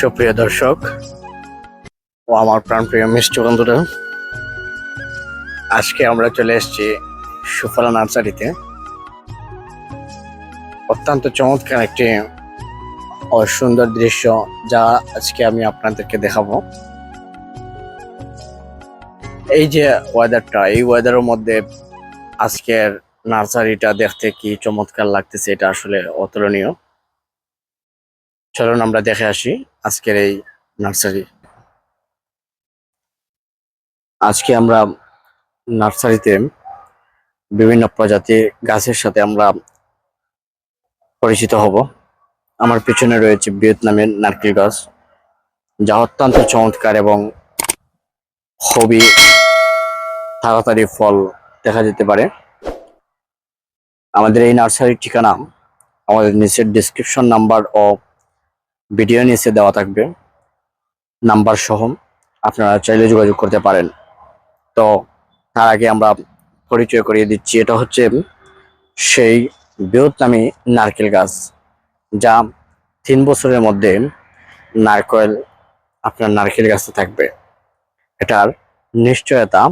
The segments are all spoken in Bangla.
সুপ্রিয় দর্শক ও আমার প্রাণপ্রিয় মিষ্টি বন্ধুরা, আজকে আমরা চলে এসেছি সুফলা নার্সারিতে। অত্যন্ত চমৎকার একটি অসুন্দর দৃশ্য যা আজকে আমি আপনাদেরকে দেখাবো। এই যে ওয়েদারটা এই ওয়েদারের মধ্যে আজকের নার্সারিটা দেখতে কি চমৎকার লাগতেছে, এটা আসলে অতুলনীয়। চলুন আমরা দেখে আসি আজকের এই নার্সারি। আজকে আমরা নার্সারিতে বিভিন্ন প্রজাতির গাছের সাথে আমরা পরিচিত হব। আমার পিছনে রয়েছে ভিয়েতনামের নারকেল গাছ, যা অত্যন্ত চমৎকার এবং খুবই তাড়াতাড়ি ফল দেখা যেতে পারে। আমাদের এই নার্সারির ঠিকানা, আমাদের নিচের ডিসক্রিপশন নাম্বার ও ভিডিও নিচে দেওয়া থাকবে। নাম্বার সহ আপনারা চাইলে যোগাযোগ করতে পারেন। তো তার আগে আমরা পরিচয় করিয়ে দিচ্ছি। এটা হচ্ছে সেই বৃহত্তমী নারকেল গাছ, যা তিন বছরের মধ্যে নারকেল, আপনার নারকেল গাছে থাকবে। এটার নিশ্চয়তা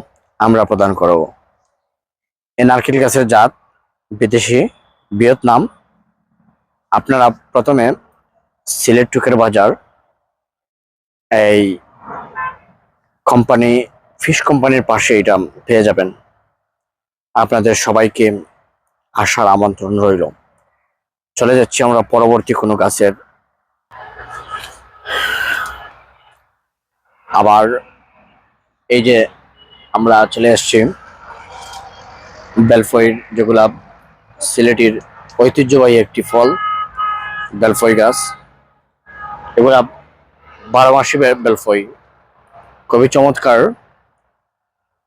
আমরা প্রদান করব। এই নারকেল গাছের জাত বিদেশি, ভিয়েতনাম। আপনারা প্রথমে সিলেট টুকের বাজার, এই কোম্পানি ফিশ কোম্পানির পাশে এটা পেয়ে যাবেন। আপনাদের সবাইকে আসার আমন্ত্রণ রইল। চলে যাচ্ছি আমরা পরবর্তী কোনো গাছের। আবার এই যে আমরা চলে এসেছি বেলফয়ের যেগুলা সিলেটির ঐতিহ্যবাহী একটি ফল, বেলফই গাছ। এগুলা বারো মাসি বেলফই। খুবই চমৎকার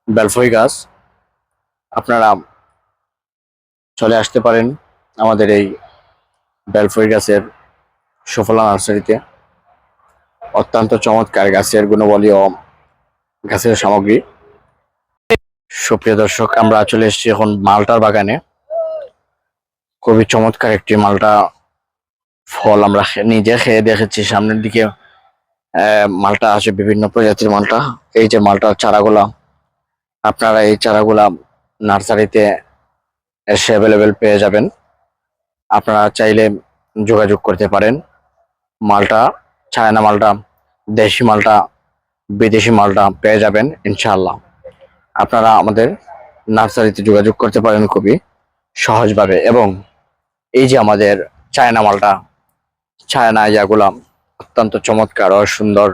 বেলফই গাছ। আপনারা চলে আসতে পারেন আমাদের এই বেলফই গাছের সফলা নার্সারিতে। অত্যন্ত চমৎকার গাছের গুণবলীয় গাছের সামগ্রী। সুপ্রিয় দর্শক, আমরা চলে এসেছি এখন মালটার বাগানে। খুবই চমৎকার একটি মালটা ফল আমরা নিজে খেয়ে দেখেছি। সামনের দিকে মালটা আছে, বিভিন্ন প্রজাতির মালটা। এই যে মালটার চারাগুলা। আপনারা এই চারাগুলা নার্সারিতে এসে অ্যাভেলেবেল পেয়ে যাবেন। আপনারা চাইলে যোগাযোগ করতে পারেন। মালটা চায়না মালটা, দেশি মালটা, বিদেশি মালটা পেয়ে যাবেন ইনশাল্লাহ আপনারা আমাদের নার্সারিতে যোগাযোগ করতে পারেন খুবই সহজভাবে। এবং এই যে আমাদের চায়না মালটা চায়না যাগুলাম অত্যন্ত চমৎকার ও সুন্দর